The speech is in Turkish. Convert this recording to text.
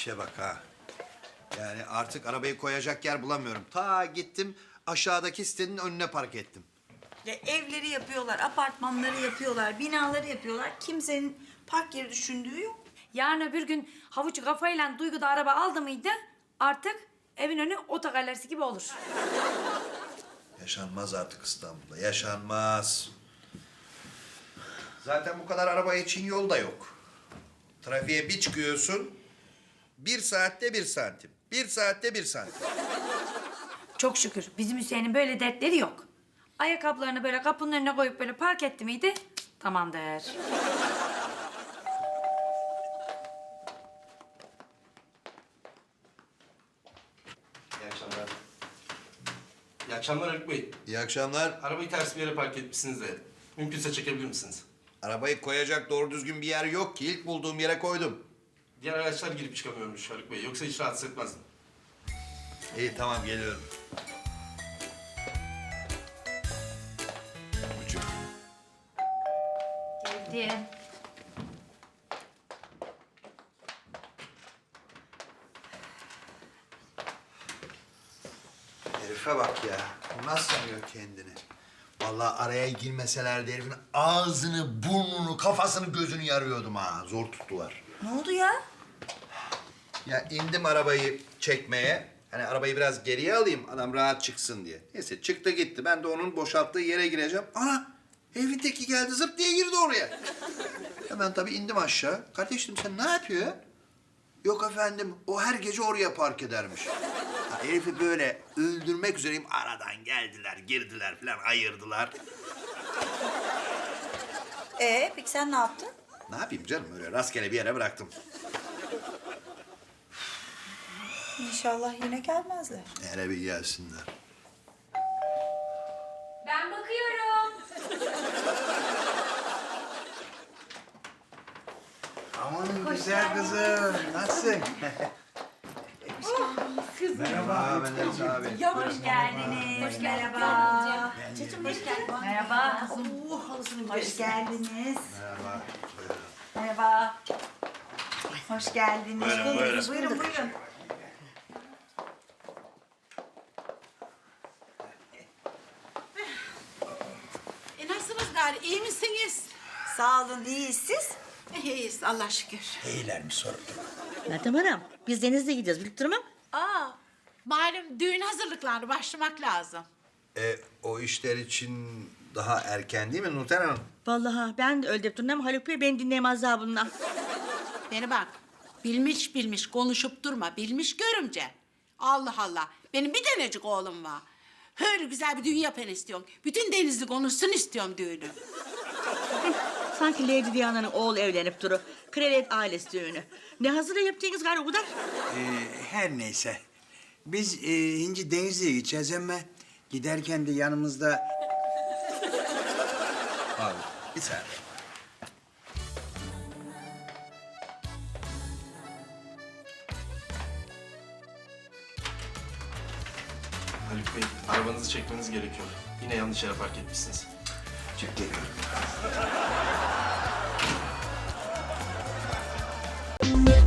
İşe bak ha. Yani artık arabayı koyacak yer bulamıyorum. Ta gittim aşağıdaki sitenin önüne park ettim. Ya evleri yapıyorlar, apartmanları yapıyorlar, binaları yapıyorlar. Kimsenin park yeri düşündüğü yok. Yarın öbür gün havuç kafayla Duygu da araba aldı mıydı artık evin önü otogalerisi gibi olur. Yaşanmaz artık İstanbul'da. Yaşanmaz. Zaten bu kadar araba için yol da yok. Trafiğe bir çıkıyorsun. Bir saatte bir santim. Bir saatte bir santim. Çok şükür bizim Hüseyin'in böyle dertleri yok. Ayakkabılarını böyle kapının önüne koyup böyle park etti miydi tamamdır. İyi akşamlar. İyi akşamlar Haluk Bey. İyi akşamlar. Arabayı ters bir yere park etmişsiniz de. Mümkünse çekebilir misiniz? Arabayı koyacak doğru düzgün bir yer yok ki. İlk bulduğum yere koydum. Diğer araçlar girip çıkamıyormuş Haluk Bey. Yoksa hiç rahatsız etmezdim. İyi tamam geliyorum. Buçuk. Geldim. Herife bak ya. Bu nasıl sanıyor kendini? Vallahi araya girmeselerdi herifin ağzını, burnunu, kafasını, gözünü yarıyordum ha. Zor tuttular. Ne oldu ya? Ya indim arabayı çekmeye. Hani arabayı biraz geriye alayım adam rahat çıksın diye. Neyse çıktı gitti. Ben de onun boşalttığı yere gireceğim. Ana! Evin teki geldi zıp diye girdi oraya. Hemen tabii indim aşağı. Kardeşim sen ne yapıyor ya? Yok efendim o her gece oraya park edermiş. Ha, herifi böyle öldürmek üzereyim. Aradan geldiler, girdiler falan ayırdılar. Ee, peki sen ne yaptın? Ne yapayım canım öyle rastgele bir yere bıraktım. İnşallah yine gelmezler. Hele bir gelsinler. Ben bakıyorum. Aman güzel kızım. Nasılsın? Merhaba Menderes abi. Hoş geldiniz. Hoş Merhaba. Çocuğum hoş geldin. Merhaba. Hoş geldiniz. Merhaba. Merhaba. Hoş geldiniz. Buyurun, buyurun. Buyurun, buyurun. E nasılsınız gari? İyi misiniz? Sağ olun, iyiyiz siz? İyiyiz Allah şükür. İyiler mi sorun? Meltem Hanım, biz Denizli'ye gideceğiz. Bilip durmam. Malum düğün hazırlıklarına başlamak lazım. E, o işler için daha erken değil mi Nurten Hanım? Vallahi ben de öyle deyip durmam. Haluk Bey beni dinleyemez daha bundan. Beni bak, bilmiş bilmiş konuşup durma, bilmiş görümce. Allah Allah, benim bir tanecik oğlum var. Öyle güzel bir düğün yapan istiyorum. Bütün Denizli konuşsun istiyorum düğünü. Sanki Lady Diana'nın oğlu evlenip duru. Kraliyet ailesi düğünü. Ne hazırlığı yaptınız galiba o kadar? Ee, her neyse. Biz e, Hinci Denizli'ye gideceğiz ama giderken de yanımızda... Abi bir saniye. Haluk Bey, arabanızı çekmeniz gerekiyor. Yine yanlış yere park etmişsiniz. Çık geliyorum. Thank